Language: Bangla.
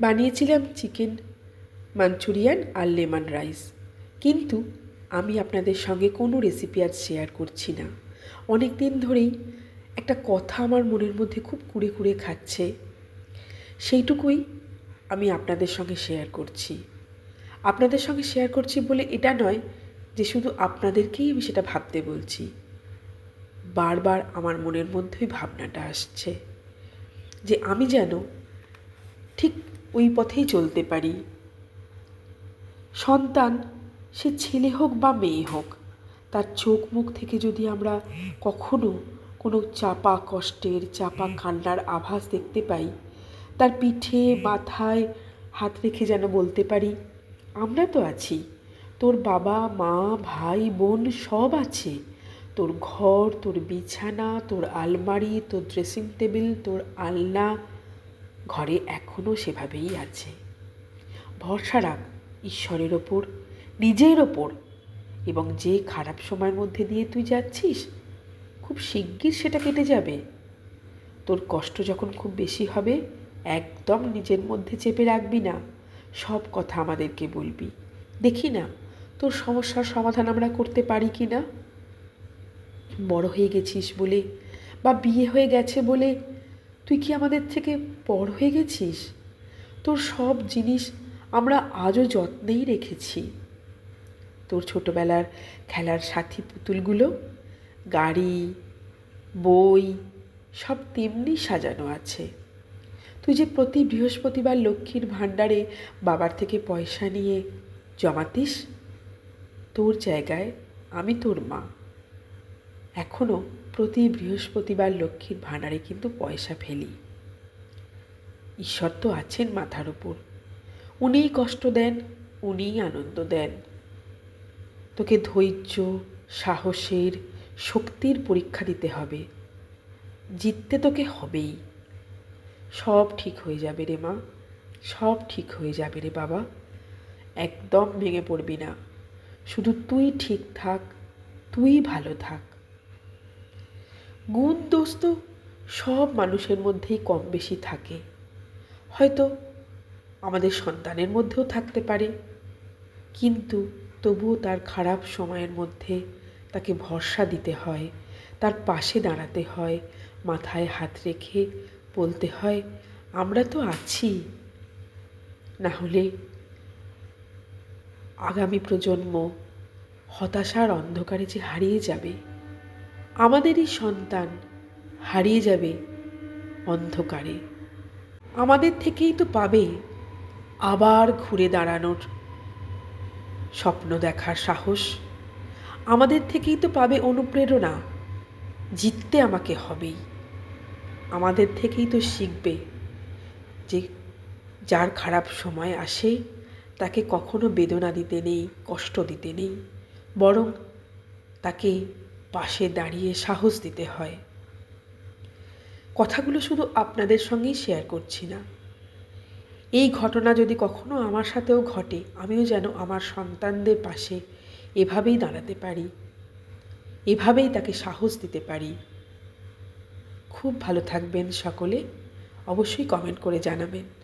বানিয়েছিলাম চিকেন মাঞ্চুরিয়ান আর লেমন রাইস। কিন্তু আমি আপনাদের সঙ্গে কোনো রেসিপি আজ শেয়ার করছি না। অনেক দিন ধরেই একটা কথা আমার মনের মধ্যে খুব কুড়ে কুড়ে খাচ্ছে। সেইটুকুই আমি আপনাদের সঙ্গে শেয়ার করছি। আপনাদের সঙ্গে শেয়ার করছি বলে এটা নয় যে শুধু আপনাদেরকেই আমি সেটা ভাবতে বলছি। বারবার আমার মনের মধ্যেই ভাবনাটা আসছে। যে আমি যেন ঠিক ওই পথেই চলতে পারি। সন্তান, সে ছেলে হোক বা মেয়ে হোক, তার চোখ মুখ থেকে যদি আমরা কখনো কোনো চাপা কষ্টের, চাপা কান্নার আভাস দেখতে পাই, তার পিঠে, মাথায় হাত রেখে যেন বলতে পারি, আমরা তো আছি। তোর বাবা, মা, ভাই, বোন সব আছে। তোর ঘর, তোর বিছানা, তোর আলমারি, তোর ড্রেসিং টেবিল তোর আলনা ঘরে এখনও সেভাবেই আছে। ভরসা রাখ, ঈশ্বরের ওপর, নিজের ওপর। এবং যে খারাপ সময়ের মধ্যে দিয়ে তুই যাচ্ছিস, খুব শিগগির সেটা কেটে যাবে। তোর কষ্ট যখন খুব বেশি হবে, একদম নিজের মধ্যে চেপে রাখবি না। সব কথা আমাদেরকে বলবি। দেখি না, তোর সমস্যার সমাধান আমরা করতে পারি কি না? বড় হয়ে গেছিস বলে বা বিয়ে হয়ে গেছে বলে তুই কি আমাদের থেকে পর হয়ে গেছিস? তোর সব জিনিস আমরা আজও যত্নেই রেখেছি। তোর ছোটোবেলার খেলার সাথী পুতুলগুলো, গাড়ি, বই, সব তেমনি সাজানো আছে। তুই যে প্রতি বৃহস্পতিবার লক্ষ্মীর ভাণ্ডারে বাবার থেকে পয়সা নিয়ে জমাতিস, তোর জায়গায় আমি তোর মা। এখনও প্রতি বৃহস্পতিবার লক্ষ্মীর ভাণ্ডারে কিন্তু পয়সা ফেলি। ঈশ্বর তো আছেন মাথার উপর। উনিই কষ্ট দেন, উনিই আনন্দ দেন। তোকে ধৈর্য, সাহসের শক্তির পরীক্ষা দিতে হবে। জিততে তোকে হবেই। সব ঠিক হয়ে যাবে রে মা, সব ঠিক হয়ে যাবে রে বাবা। একদম ভেঙে পড়বি না। শুধু তুই ঠিক থাক, তুই ভালো থাক। গুণ দোষ তো সব মানুষের মধ্যেই কম বেশি থাকে। হয়তো আমাদের সন্তানের মধ্যেও থাকতে পারে, কিন্তু তবুও তার খারাপ সময়ের মধ্যে তাকে ভরসা দিতে হয়, তার পাশে দাঁড়াতে হয়, মাথায় হাত রেখে বলতে হয়, আমরা তো আছি। না হলে আগামী প্রজন্ম হতাশার অন্ধকারে যে হারিয়ে যাবে। আমাদেরই সন্তান হারিয়ে যাবে অন্ধকারে। আমাদের থেকেই তো পাবে আবার ঘুরে দাঁড়ানোর স্বপ্ন দেখার সাহস। আমাদের থেকেই তো পাবে অনুপ্রেরণা, জিততে আমাকে হবেই। আমাদের থেকেই তো শিখবে যে যার খারাপ সময় আসে, তাকে কখনো বেদনা দিতে নেই, কষ্ট দিতে নেই, বরং তাকে পাশে দাঁড়িয়ে সাহস দিতে হয়। কথাগুলো শুধু আপনাদের সঙ্গেই শেয়ার করছি না। এই ঘটনা যদি কখনো আমার সাথেও ঘটে, আমিও যেন আমার সন্তানদের পাশে এভাবেই দাঁড়াতে পারি, এভাবেই তাকে সাহস দিতে পারি। খুব ভালো থাকবেন সকলে, অবশ্যই কমেন্ট করে জানাবেন।